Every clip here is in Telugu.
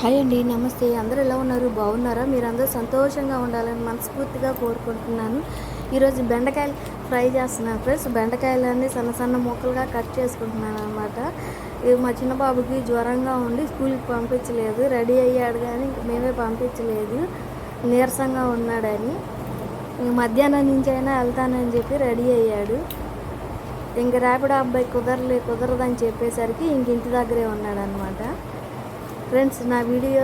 హాయ్ అండి నమస్తే. అందరూ ఎలా ఉన్నారు? బాగున్నారా? మీరందరూ సంతోషంగా ఉండాలని మనస్ఫూర్తిగా కోరుకుంటున్నాను. ఈరోజు బెండకాయలు ఫ్రై చేస్తున్నాను ఫ్రెండ్స్. బెండకాయలన్నీ సన్న సన్న ముక్కలుగా కట్ చేసుకుంటున్నాను అనమాట ఇది మా చిన్న బాబుకి జ్వరంగా ఉండి స్కూల్కి పంపించలేదు. రెడీ అయ్యాడు కానీ ఇంక మేమే పంపించలేదు. నీరసంగా ఉన్నాడని. మధ్యాహ్నం నుంచి అయినా వెళ్తానని చెప్పి రెడీ అయ్యాడు. ఇంక ర్యాపిడ్ అబ్బాయి కుదరలే కుదరదని చెప్పేసరికి ఇంక ఇంటి దగ్గరే ఉన్నాడనమాట ఫ్రెండ్స్ నా వీడియో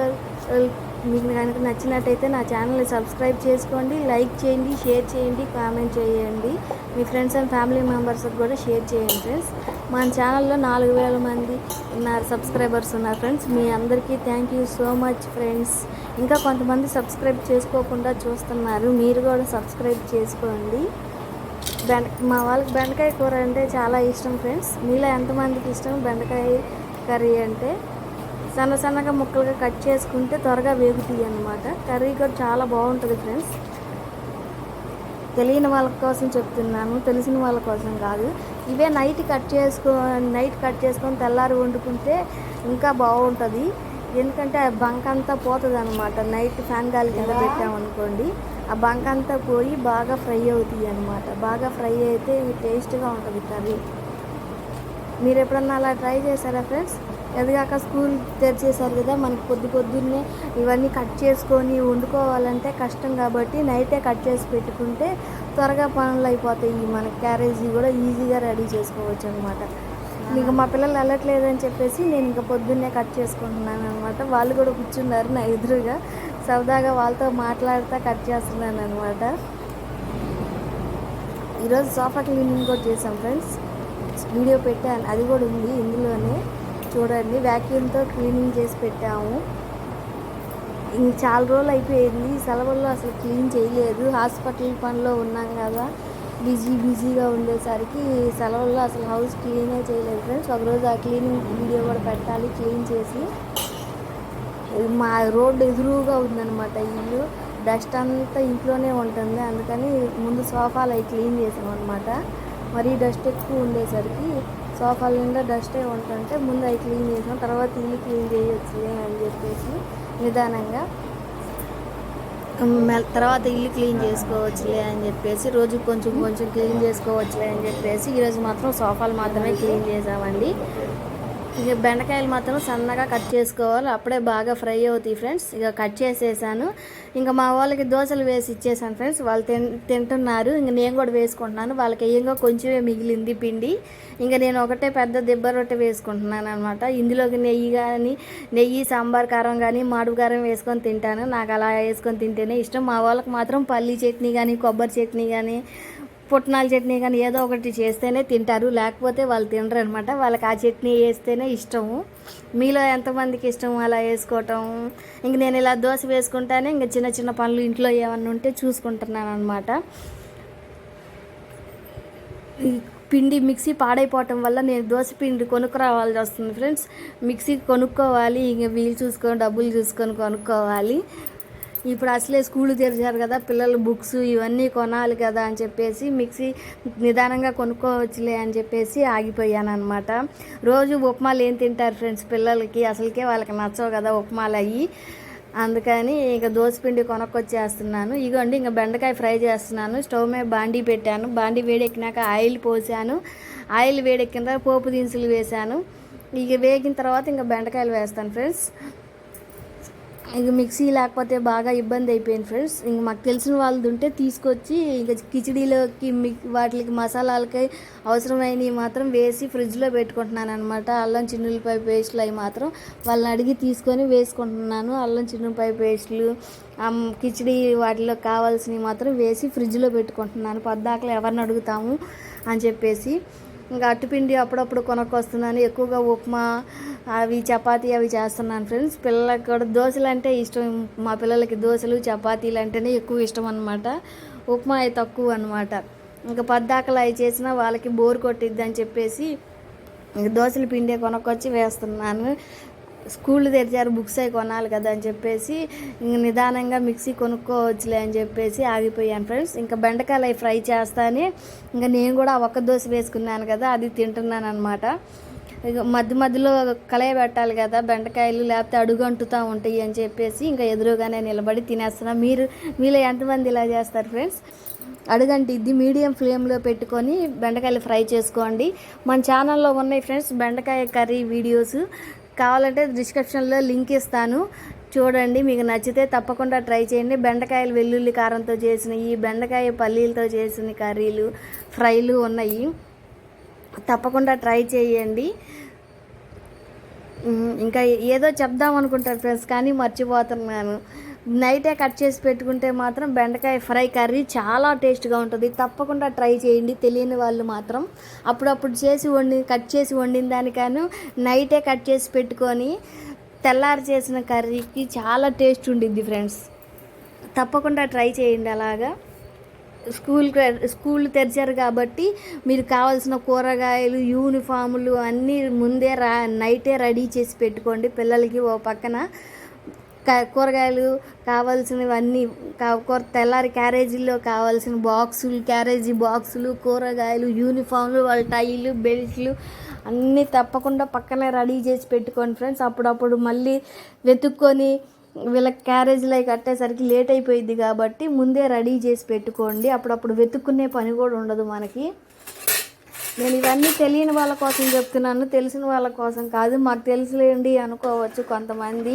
మీకు కనుక నచ్చినట్టయితే నా ఛానల్ని సబ్స్క్రైబ్ చేసుకోండి లైక్ చేయండి షేర్ చేయండి కామెంట్ చేయండి. మీ ఫ్రెండ్స్ అండ్ ఫ్యామిలీ మెంబర్స్కి కూడా షేర్ చేయండి ఫ్రెండ్స్. మా ఛానల్లో నాలుగు వేల మంది ఉన్నారు సబ్స్క్రైబర్స్ ఉన్నారు ఫ్రెండ్స్. మీ అందరికీ thank you so much friends. ఇంకా కొంతమంది సబ్స్క్రైబ్ చేసుకోకుండా చూస్తున్నారు మీరు కూడా సబ్స్క్రైబ్ చేసుకోండి. బెండ మా వాళ్ళకి బెండకాయ కూర అంటే చాలా ఇష్టం ఫ్రెండ్స్. మీలో ఎంతమందికి ఇష్టం బెండకాయ కర్రీ అంటే? సన్న సన్నగా ముక్కలుగా కట్ చేసుకుంటే త్వరగా వేగుతాయి అన్నమాట. కర్రీ కూడా చాలా బాగుంటుంది ఫ్రెండ్స్. తెలియని వాళ్ళ కోసం చెప్తున్నాను తెలిసిన వాళ్ళ కోసం కాదు. ఇవే నైట్ కట్ చేసుకో నైట్ కట్ చేసుకొని తెల్లారి వండుకుంటే ఇంకా బాగుంటుంది. ఎందుకంటే ఆ బంక్ అంతా పోతుంది అనమాట నైట్ ఫ్యాన్ గాలి కింద పెట్టామనుకోండి ఆ బంక్ అంతా పోయి బాగా ఫ్రై అవుతాయి అనమాట బాగా ఫ్రై అయితే టేస్ట్గా ఉంటుంది కర్రీ. మీరు ఎప్పుడన్నా అలా ట్రై చేశారా ఫ్రెండ్స్? ఎదిగాక స్కూల్ తెరిచేశారు కదా మనకి పొద్దు పొద్దున్నే ఇవన్నీ కట్ చేసుకొని వండుకోవాలంటే కష్టం కాబట్టి నైటే కట్ చేసి పెట్టుకుంటే త్వరగా పనులు అయిపోతాయి. మన క్యారేజీ కూడా ఈజీగా రెడీ చేసుకోవచ్చు అనమాట ఇంకా మా పిల్లలు వెళ్ళట్లేదని చెప్పేసి నేను ఇంకా పొద్దున్నే కట్ చేసుకుంటున్నాను అనమాట వాళ్ళు కూడా కూర్చున్నారు నా ఎదురుగా. సరదాగా వాళ్ళతో మాట్లాడుతూ కట్ చేస్తున్నాను అనమాట ఈరోజు సోఫా క్లీనింగ్ కూడా చేసాం ఫ్రెండ్స్. వీడియో పెట్టాను. అది కూడా ఉంది ఇందులోనే. చూడండి వ్యాక్యూమ్తో క్లీనింగ్ చేసి పెట్టాము. ఇంక చాలా రోజులు అయిపోయింది సెలవుల్లో అసలు క్లీన్ చేయలేదు. హాస్పిటల్ పనిలో ఉన్నాం కదా బిజీ బిజీగా ఉండేసరికి సెలవుల్లో అసలు హౌస్ క్లీనే చేయలేదు ఫ్రెండ్స్ ఒకరోజు ఆ క్లీనింగ్ వీడియో కూడా పెట్టాలి క్లీన్ చేసి. మా రోడ్డు ఎదురుగా ఉందన్నమాట ఇల్లు. డస్ట్ అంతా ఇంట్లోనే ఉంటుంది అందుకని ముందు సోఫాలు అవి క్లీన్ చేసాం అనమాట మరీ డస్ట్ ఎక్కువ ఉండేసరికి సోఫాల నిండా డస్టే ఉంటుంటే ముందు అవి క్లీన్ చేసాం తర్వాత ఇల్లు క్లీన్ చేయొచ్చులే అని చెప్పేసి నిదానంగా తర్వాత ఇల్లు క్లీన్ చేసుకోవచ్చులే అని చెప్పేసి రోజు కొంచెం కొంచెం క్లీన్ చేసుకోవచ్చులే అని చెప్పేసి ఈరోజు మాత్రం సోఫాలు మాత్రమే క్లీన్ చేసామండి ఇక బెండకాయలు మాత్రం సన్నగా కట్ చేసుకోవాలి. అప్పుడే బాగా ఫ్రై అవుతాయి ఫ్రెండ్స్. ఇక కట్ చేసేసాను. ఇంకా మా వాళ్ళకి దోశలు వేసి ఇచ్చేసాను ఫ్రెండ్స్. వాళ్ళు తిన్ తింటున్నారు. ఇంక నేను కూడా వేసుకుంటున్నాను. వాళ్ళకి ఏయంగా కొంచెమే మిగిలింది పిండి. ఇంకా నేను ఒకటే పెద్ద దెబ్బ రొట్టె వేసుకుంటున్నాను అనమాట ఇందులోకి నెయ్యి కానీ నెయ్యి సాంబార్ కారం కానీ మాడుపు కారం వేసుకొని తింటాను. నాకు అలా వేసుకొని తింటేనే ఇష్టం. మా వాళ్ళకి మాత్రం పల్లీ చట్నీ కానీ కొబ్బరి చట్నీ కానీ పుట్నాల చట్నీ కానీ ఏదో ఒకటి చేస్తేనే తింటారు. లేకపోతే వాళ్ళు తినరు అనమాట వాళ్ళకి ఆ చట్నీ వేస్తేనే ఇష్టము. మీలో ఎంతమందికి ఇష్టం అలా వేసుకోవటం? ఇంక నేను ఇలా దోశ వేసుకుంటానే ఇంక చిన్న చిన్న పనులు ఇంట్లో ఏమన్నా ఉంటే చూసుకుంటున్నాను అనమాట పిండి మిక్సీ పాడైపోవటం వల్ల నేను దోశ పిండి కొనుక్కురావాల్సి వస్తుంది ఫ్రెండ్స్. మిక్సీ కొనుక్కోవాలి. ఇంక వీలు చూసుకొని డబ్బులు చూసుకొని కొనుక్కోవాలి. ఇప్పుడు అసలే స్కూల్ తెరిచారు కదా పిల్లలు బుక్స్ ఇవన్నీ కొనాలి కదా అని చెప్పేసి మిక్సీ నిదానంగా కొనుక్కోవచ్చులే అని చెప్పేసి ఆగిపోయాను అనమాట రోజు ఉప్మాలు ఏం తింటారు ఫ్రెండ్స్ పిల్లలకి? అసలుకే వాళ్ళకి నచ్చవు కదా ఉప్మాలు అయ్యి. అందుకని ఇక దోసపిండి కొనుక్కొచ్చేస్తున్నాను. ఇగోండి ఇంకా బెండకాయ ఫ్రై చేస్తున్నాను. స్టవ్ మీద బాండీ పెట్టాను. బాండీ వేడెక్కినాక ఆయిల్ పోసాను. ఆయిల్ వేడెక్కిన తర్వాత పోపు దినుసులు వేశాను ఇక వేగిన తర్వాత ఇంకా బెండకాయలు వేస్తాను ఫ్రెండ్స్. ఇంక మిక్సీ లేకపోతే బాగా ఇబ్బంది అయిపోయింది ఫ్రెండ్స్. ఇంక మాకు తెలిసిన వాళ్ళది ఉంటే తీసుకొచ్చి ఇంక కిచిడీలోకి మిక్ వాటికి మసాలాలకి అవసరమైనవి మాత్రం వేసి ఫ్రిడ్జ్లో పెట్టుకుంటున్నాను అనమాట అల్లం చిన్నులపై పేస్టులు అవి మాత్రం వాళ్ళని అడిగి తీసుకొని వేసుకుంటున్నాను. అల్లం చిన్నులపై పేస్టులు కిచిడి వాటిలో కావాల్సినవి మాత్రం వేసి ఫ్రిడ్జ్లో పెట్టుకుంటున్నాను. పద్దాకలు ఎవరిని అడుగుతాము అని చెప్పేసి. ఇంకా అట్టుపిండి అప్పుడప్పుడు కొనుక్కొస్తున్నాను ఎక్కువగా ఉప్మా అవి చపాతీ అవి చేస్తున్నాను ఫ్రెండ్స్. పిల్లలకు కూడా దోశలు అంటే ఇష్టం. మా పిల్లలకి దోశలు చపాతీలు అంటేనే ఎక్కువ ఇష్టం అనమాట ఉప్మా అవి తక్కువ అనమాట ఇంకా పద్దాకలు అవి చేసినా వాళ్ళకి బోర్ కొట్టిద్ది అని చెప్పేసి ఇంక దోశల పిండి కొనుక్కొచ్చి వేస్తున్నాను. స్కూల్ తెరిచారు బుక్స్ అవి కొనాలి కదా అని చెప్పేసి ఇంక నిదానంగా మిక్సీ కొనుక్కోవచ్చులే అని చెప్పేసి ఆగిపోయాను ఫ్రెండ్స్. ఇంకా బెండకాయలు అవి ఫ్రై చేస్తానే ఇంకా నేను కూడా ఒక్క దోశ వేసుకున్నాను కదా అది తింటున్నాను అనమాట ఇక మధ్య మధ్యలో కలయ పెట్టాలి కదా బెండకాయలు లేకపోతే అడుగు అంటుతూ ఉంటాయి అని చెప్పేసి ఇంకా ఎదురుగానే నిలబడి తినేస్తున్నా. మీరు మీలో ఎంతమంది ఇలా చేస్తారు ఫ్రెండ్స్? అడుగంటి ఇది మీడియం ఫ్లేమ్లో పెట్టుకొని బెండకాయలు ఫ్రై చేసుకోండి. మన ఛానల్లో ఉన్నాయి ఫ్రెండ్స్ బెండకాయ కర్రీ వీడియోస్. కావాలంటే డిస్క్రిప్షన్లో లింక్ ఇస్తాను. చూడండి మీకు నచ్చితే తప్పకుండా ట్రై చేయండి. బెండకాయలు వెల్లుల్లి కారంతో చేసిన ఈ బెండకాయ పల్లీలతో చేసిన కర్రీలు ఫ్రైలు ఉన్నాయి. తప్పకుండా ట్రై చేయండి. ఇంకా ఏదో చెప్దాం అనుకుంటారు ఫ్రెండ్స్ కానీ మర్చిపోతున్నాను. నైటే కట్ చేసి పెట్టుకుంటే మాత్రం బెండకాయ ఫ్రై కర్రీ చాలా టేస్ట్గా ఉంటుంది. తప్పకుండా ట్రై చేయండి. తెలియని వాళ్ళు మాత్రం అప్పుడప్పుడు చేసి వండి కట్ చేసి వండిన దానికాను నైటే కట్ చేసి పెట్టుకొని తెల్లారి చేసిన కర్రీకి చాలా టేస్ట్ ఉండిద్ది ఫ్రెండ్స్. తప్పకుండా ట్రై చేయండి అలాగా. స్కూల్ స్కూల్ తెరిచారు కాబట్టి మీరు కావాల్సిన కూరగాయలు యూనిఫాములు అన్నీ ముందే రా నైటే రెడీ చేసి పెట్టుకోండి. పిల్లలకి ఓ పక్కన కూరగాయలు కావాల్సినవన్నీ కా- కూర తెల్లారి క్యారేజీల్లో కావాల్సిన బాక్సులు క్యారేజీ బాక్సులు కూరగాయలు యూనిఫామ్లు వాళ్ళ టైలు బెల్ట్లు అన్నీ తప్పకుండా పక్కనే రెడీ చేసి పెట్టుకోండి ఫ్రెండ్స్. అప్పుడప్పుడు మళ్ళీ వెతుక్కొని వీళ్ళ క్యారేజ్లో కట్టేసరికి లేట్ అయిపోయింది కాబట్టి ముందే రెడీ చేసి పెట్టుకోండి. అప్పుడప్పుడు వెతుక్కునే పని కూడా ఉండదు మనకి. నేను ఇవన్నీ తెలియని వాళ్ళ కోసం చెప్తున్నాను తెలిసిన వాళ్ళ కోసం కాదు మాకు తెలుసులేండి అనుకోవచ్చు కొంతమంది.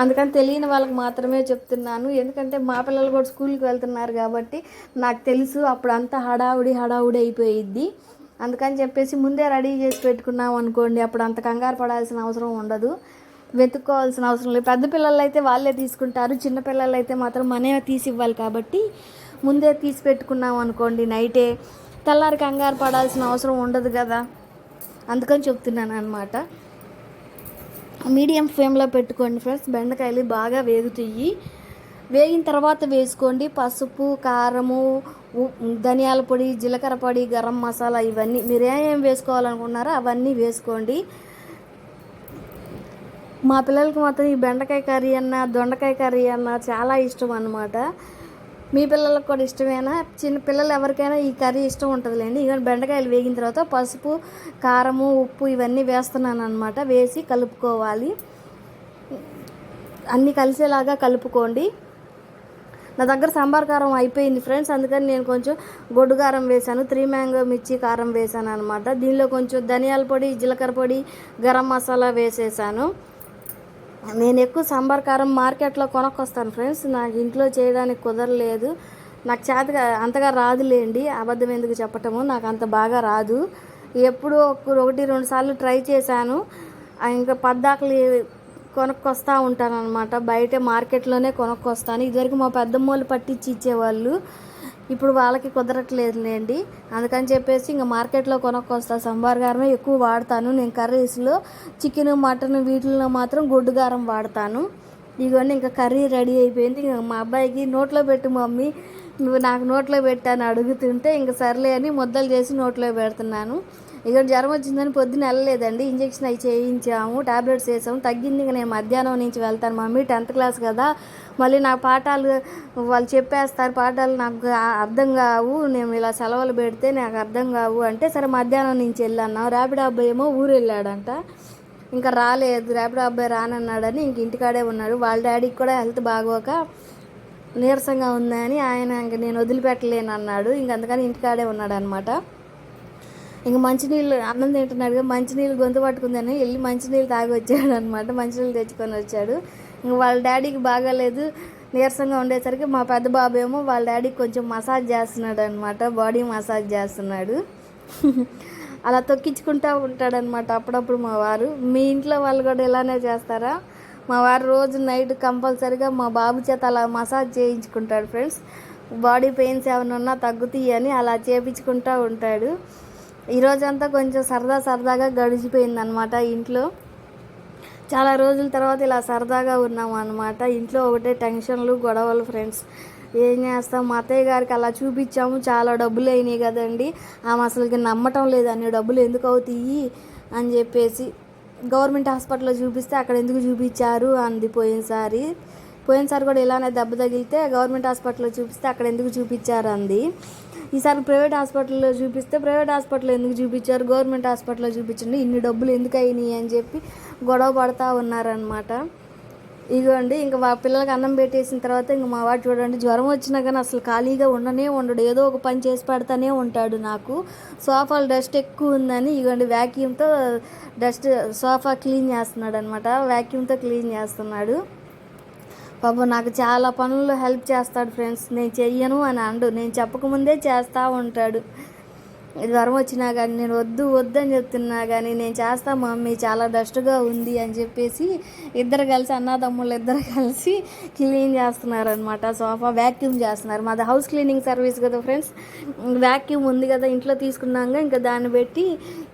అందుకని తెలియని వాళ్ళకి మాత్రమే చెప్తున్నాను. ఎందుకంటే మా పిల్లలు కూడా స్కూల్కి వెళ్తున్నారు కాబట్టి నాకు తెలుసు అప్పుడు అంతా హడావుడి హడావుడి అయిపోయిద్ది. అందుకని చెప్పేసి ముందే రెడీ చేసి పెట్టుకున్నాం అనుకోండి అప్పుడు అంత కంగారు పడాల్సిన అవసరం ఉండదు. వెతుక్కోవాల్సిన అవసరం లేదు. పెద్ద పిల్లలు అయితే వాళ్ళే తీసుకుంటారు చిన్న పిల్లలు అయితే మాత్రం మనమే తీసి ఇవ్వాలి కాబట్టి ముందే తీసి పెట్టుకున్నాం అనుకోండి నైటే. తెల్లారి కంగారు పడాల్సిన అవసరం ఉండదు కదా. అందుకని చెప్తున్నాను అనమాట మీడియం ఫ్లేమ్లో పెట్టుకోండి ఫ్రెండ్స్. బెండకాయలు బాగా వేగుతాయి. వేగిన తర్వాత వేసుకోండి. పసుపు కారము ధనియాల పొడి జీలకర్ర పొడి గరం మసాలా ఇవన్నీ. మీరు ఏం వేసుకోవాలనుకున్నారో అవన్నీ వేసుకోండి. మా పిల్లలకి మాత్రం ఈ బెండకాయ కర్రీ అన్న దొండకాయ కర్రీ అన్న చాలా ఇష్టం అన్నమాట. మీ పిల్లలకు కూడా ఇష్టమేనా? చిన్న పిల్లలు ఎవరికైనా ఈ కర్రీ ఇష్టం ఉంటుందిలేండి. ఇక బెండకాయలు వేగిన తర్వాత పసుపు కారము ఉప్పు ఇవన్నీ వేస్తున్నాను అనమాట వేసి కలుపుకోవాలి. అన్నీ కలిసేలాగా కలుపుకోండి. నా దగ్గర సాంబార్ కారం అయిపోయింది ఫ్రెండ్స్. అందుకని నేను కొంచెం గొడ్డు కారం వేశాను. త్రీ మ్యాంగో మిర్చి కారం వేశాను అనమాట దీనిలో కొంచెం ధనియాల పొడి జీలకర్ర పొడి గరం మసాలా వేసేసాను. నేను ఎక్కువ సాంబార్ కారం మార్కెట్లో కొనక్కొస్తాను ఫ్రెండ్స్. నాకు ఇంట్లో చేయడానికి కుదరలేదు. నాకు చేతగా అంతగా రాదులేండి. అబద్ధం ఎందుకు చెప్పటము? నాకు అంత బాగా రాదు. ఎప్పుడూ ఒక- ఒకటి రెండు సార్లు ట్రై చేశాను. ఇంకా పద్దాకలు కొనుక్కొస్తా ఉంటాను అనమాట బయట మార్కెట్లోనే కొనుక్కొస్తాను ఇదివరకు మా పెద్దమ్మోళ్ళు పట్టించి ఇచ్చేవాళ్ళు. ఇప్పుడు వాళ్ళకి కుదరట్లేదులేండి అందుకని చెప్పేసి ఇంకా మార్కెట్లో కొనుక్కొస్తా. సంబార్ కారమే ఎక్కువ వాడతాను. నేను కర్రీస్లో చికెన్ మటన్ వీటిల్లో మాత్రం గొడ్డు కారం వాడతాను. ఇదిగోండి ఇంకా కర్రీ రెడీ అయిపోయింది. ఇంకా మా అబ్బాయికి నోట్లో పెట్టు మమ్మీ. నువ్వు నాకు నోట్లో పెట్టాను అడుగుతుంటే ఇంక సర్లే అని ముద్దలు చేసి నోట్లో పెడుతున్నాను. ఇక జ్వరం వచ్చిందని పొద్దున వెళ్ళలేదండి. ఇంజక్షన్ అవి చేయించాము టాబ్లెట్స్ వేసాము. తగ్గింది ఇంకా నేను మధ్యాహ్నం నుంచి వెళ్తాను. మమ్మీ టెన్త్ క్లాస్ కదా. మళ్ళీ నా పాఠాలు వాళ్ళు చెప్పేస్తారు. పాఠాలు నాకు అర్థం కావు. నేను ఇలా సెలవులు పెడితే నాకు అర్థం కావు అంటే సరే మధ్యాహ్నం నుంచి వెళ్ళాను ర్యాపిడ్ అబ్బాయి ఏమో ఊరు వెళ్ళాడంట. ఇంకా రాలేదు. ర్యాపిడ్ అబ్బాయి రానన్నాడని ఇంక ఇంటికాడే ఉన్నాడు. వాళ్ళ డాడీకి కూడా హెల్త్ బాగోక నీరసంగా ఉందని ఆయన ఇంక నేను వదిలిపెట్టలేను అన్నాడు. ఇంక అందుకని ఇంటికాడే ఉన్నాడు అనమాట ఇంక మంచినీళ్ళు అన్నం తింటున్నాడు కదా మంచినీళ్ళు గొంతు పట్టుకుందని వెళ్ళి మంచినీళ్ళు తాగి వచ్చాడు అనమాట మంచినీళ్ళు తెచ్చుకొని వచ్చాడు. ఇంక వాళ్ళ డాడీకి బాగాలేదు. నీరసంగా ఉండేసరికి మా పెద్ద బాబు ఏమో వాళ్ళ డాడీకి కొంచెం మసాజ్ చేస్తున్నాడు అనమాట బాడీ మసాజ్ చేస్తున్నాడు. అలా తొక్కించుకుంటూ ఉంటాడనమాట అప్పుడప్పుడు మా వారు. మీ ఇంట్లో వాళ్ళు కూడా ఇలానే చేస్తారా? మా వారు రోజు నైట్ కంపల్సరిగా మా బాబు చేత అలా మసాజ్ చేయించుకుంటాడు ఫ్రెండ్స్. బాడీ పెయిన్స్ ఏమైనా ఉన్నా తగ్గుతాయి అని అలా చేపించుకుంటూ ఉంటాడు. ఈరోజంతా కొంచెం సరదా సరదాగా గడిచిపోయిందనమాట ఇంట్లో. చాలా రోజుల తర్వాత ఇలా సరదాగా ఉన్నాం అనమాట ఇంట్లో ఒకటే టెన్షన్లు గొడవలు ఫ్రెండ్స్. ఏం చేస్తాం? మా అత్తయ్య గారికి అలా చూపించాము. చాలా డబ్బులు అయినాయి కదండి. ఆమె అసలుకి నమ్మటం లేదు అన్ని డబ్బులు ఎందుకు అవుతాయి? అని చెప్పేసి గవర్నమెంట్ హాస్పిటల్లో చూపిస్తే అక్కడ ఎందుకు చూపించారు అంది పోయినసారి. పోయినసారి కూడా ఇలానే దెబ్బ తగిలితే గవర్నమెంట్ హాస్పిటల్లో చూపిస్తే అక్కడ ఎందుకు చూపించారు అంది. ఈసారి ప్రైవేట్ హాస్పిటల్లో చూపిస్తే ప్రైవేట్ హాస్పిటల్లో ఎందుకు చూపించారు? గవర్నమెంట్ హాస్పిటల్లో చూపించండి. ఇన్ని డబ్బులు ఎందుకు అయినాయి అని చెప్పి గొడవ పడతా ఉన్నారనమాట ఇదిగోండి ఇంకా మా పిల్లలకి అన్నం పెట్టేసిన తర్వాత ఇంక మా వాడు చూడండి జ్వరం వచ్చినా కానీ అసలు ఖాళీగా ఉండనే ఉండడు. ఏదో ఒక పని చేసి పెడతానే ఉంటాడు నాకు. సోఫాలు డస్ట్ ఎక్కువ ఉందని ఇగోండి వ్యాక్యూమ్తో డస్ట్ సోఫా క్లీన్ చేస్తున్నాడు అనమాట వ్యాక్యూమ్తో క్లీన్ చేస్తున్నాడు. పాప నాకు చాలా పనుల్లో హెల్ప్ చేస్తాడు ఫ్రెండ్స్. నేను చెయ్యను అని అండు. నేను చెప్పకముందే చేస్తూ ఉంటాడు. జ్వరం వచ్చినా కానీ నేను వద్దు వద్దు అని చెప్తున్నా కానీ నేను చేస్తా మమ్మీ చాలా డస్ట్గా ఉంది అని చెప్పేసి ఇద్దరు కలిసి అన్నదమ్ముళ్ళు ఇద్దరు కలిసి క్లీన్ చేస్తున్నారు అనమాట సోఫా వ్యాక్యూమ్ చేస్తున్నారు. మాది హౌస్ క్లీనింగ్ సర్వీస్ కదా ఫ్రెండ్స్ వ్యాక్యూమ్ ఉంది కదా ఇంట్లో తీసుకున్నాక ఇంకా దాన్ని పెట్టి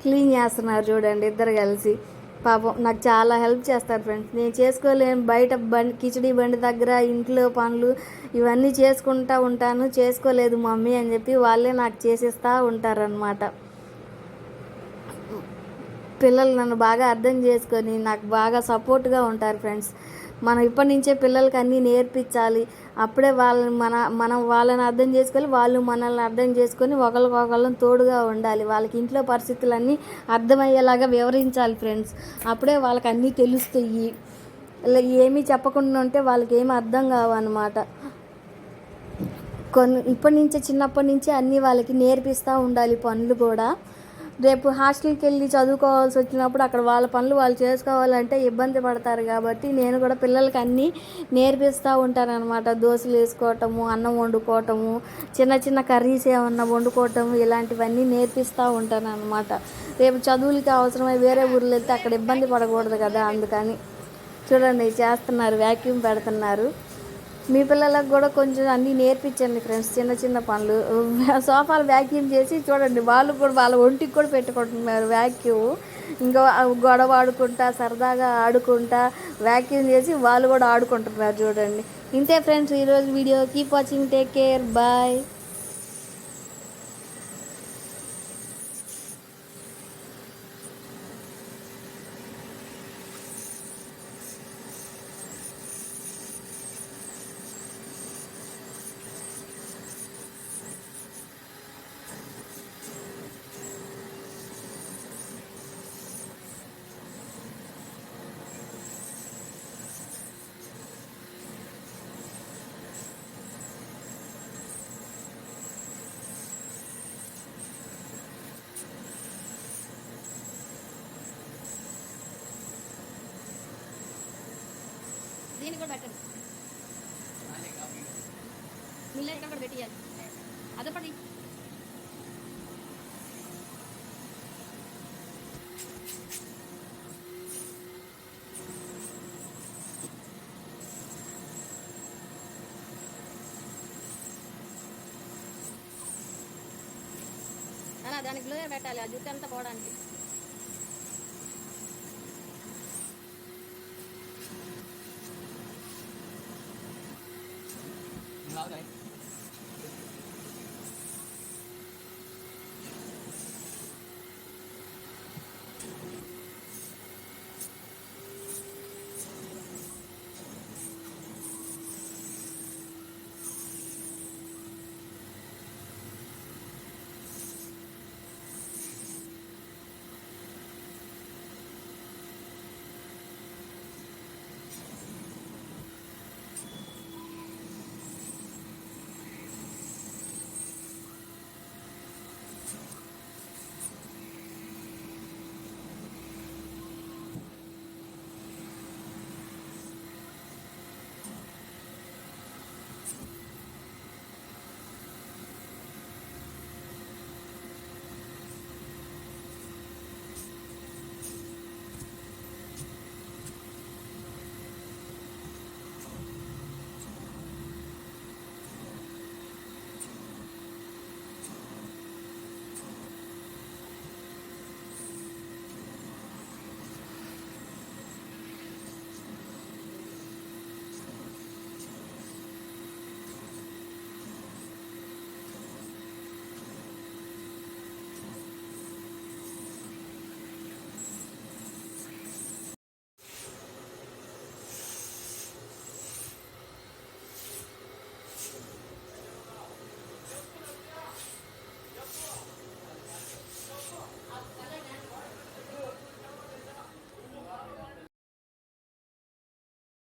క్లీన్ చేస్తున్నారు చూడండి ఇద్దరు కలిసి. పాపం నాకు చాలా హెల్ప్ చేస్తారు ఫ్రెండ్స్ నేను చేసుకోలేను బయట బండి కిచడీ బండి దగ్గర ఇంట్లో పనులు ఇవన్నీ చేసుకుంటా ఉంటాను. చేసుకోలేదు మమ్మీ అని చెప్పి వాళ్ళే నాకు చేసిస్తూ ఉంటారనమాట పిల్లలు నన్ను బాగా అర్థం చేసుకొని నాకు బాగా సపోర్ట్గా ఉంటారు ఫ్రెండ్స్ మనం ఇప్పటి నుంచే పిల్లలకి అన్నీ నేర్పించాలి. అప్పుడే వాళ్ళని మన మనం వాళ్ళని అర్థం చేసుకొని వాళ్ళు మనల్ని అర్థం చేసుకొని ఒకరికొకళ్ళని తోడుగా ఉండాలి. వాళ్ళకి ఇంట్లో పరిస్థితులన్నీ అర్థమయ్యేలాగా వివరించాలి ఫ్రెండ్స్. అప్పుడే వాళ్ళకి అన్నీ తెలుస్తాయి. ఇలా ఏమీ చెప్పకుండా ఉంటే వాళ్ళకి ఏమీ అర్థం కావన్నమాట. కొన్ని ఇప్పటి నుంచే చిన్నప్పటి నుంచే అన్నీ వాళ్ళకి నేర్పిస్తూ ఉండాలి పనులు కూడా. రేపు హాస్టల్కి వెళ్ళి చదువుకోవాల్సి వచ్చినప్పుడు అక్కడ వాళ్ళ పనులు వాళ్ళు చేసుకోవాలంటే ఇబ్బంది పడతారు కాబట్టి నేను కూడా పిల్లలకి అన్నీ నేర్పిస్తూ ఉంటాను అనమాట దోశలు వేసుకోవటము అన్నం వండుకోవటము చిన్న చిన్న కర్రీస్ ఏమన్నా వండుకోవటము ఇలాంటివన్నీ నేర్పిస్తూ ఉంటాను అనమాట రేపు చదువులకి అవసరమై వేరే ఊర్లో వెళ్తే అక్కడ ఇబ్బంది పడకూడదు కదా అందుకని. చూడండి చేస్తున్నారు వ్యాక్యూమ్ పెడుతున్నారు. మీ పిల్లలకు కూడా కొంచెం అన్నీ నేర్పించండి ఫ్రెండ్స్ చిన్న చిన్న పనులు. సోఫాలు వ్యాక్యూమ్ చేసి చూడండి వాళ్ళు కూడా వాళ్ళ ఒంటికి కూడా పెట్టుకుంటున్నారు వ్యాక్యూమ్ ఇంకా గొడవ ఆడుకుంటా సరదాగా ఆడుకుంటా వ్యాక్యూమ్ చేసి వాళ్ళు కూడా ఆడుకుంటున్నారు చూడండి. ఇంతే ఫ్రెండ్స్ ఈరోజు video keep watching take care bye దీన్ని కూడా పెట్టండి మిల్ల అదపడి అలా దానికి గ్లోయర్ పెట్టాలి ఆ జుట్టు అంతా పోవడానికి